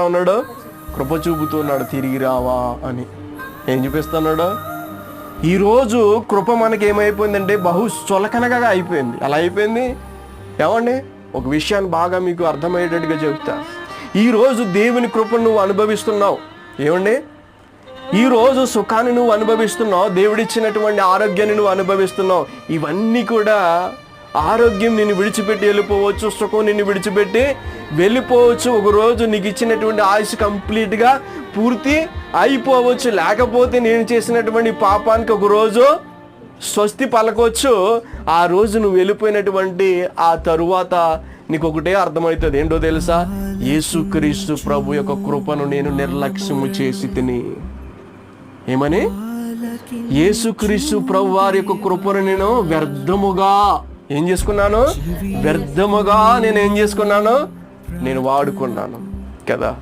ఉన్నాడు? కృప చూపుతున్నాడు తిరిగి రావా అని. ఏం చూపిస్తున్నాడు? ఈరోజు కృప మనకి ఏమైపోయిందంటే బహు చులకనగా అయిపోయింది. అలా అయిపోయింది? ఏమండి? ఒక విషయాన్ని బాగా మీకు అర్థమయ్యేటట్టుగా చెప్తా. ఈరోజు దేవుని కృపను నువ్వు అనుభవిస్తున్నావు. ఏమండి? ఈరోజు సుఖాన్ని నువ్వు అనుభవిస్తున్నావు. దేవుడిచ్చినటువంటి ఆరోగ్యాన్ని నువ్వు అనుభవిస్తున్నావు. ఇవన్నీ కూడా ఆరోగ్యం నిన్ను విడిచిపెట్టి వెళ్ళిపోవచ్చు సుఖం నిన్ను విడిచిపెట్టి వెళ్ళిపోవచ్చు. ఒకరోజు నీకు ఇచ్చినటువంటి ఆయుష్ కంప్లీట్గా పూర్తి అయిపోవచ్చు. లేకపోతే నేను చేసినటువంటి పాపానికి ఒకరోజు స్వస్తి పలకొచ్చు. ఆ రోజు నువ్వు వెళ్ళిపోయినటువంటి ఆ తరువాత నీకు ఒకటే అర్థమవుతుంది. ఏంటో తెలుసా? యేసుక్రీస్తు ప్రభు యొక్క కృపను నేను నిర్లక్ష్యము చేసి తిని. ఏమని? యేసుక్రీస్తు ప్రభు వారి యొక్క కృపను నేను వ్యర్థముగా ఏం చేసుకున్నాను? వ్యర్థముగా నేను ఏం చేసుకున్నాను? నేను వాడుకున్నాను. కదా?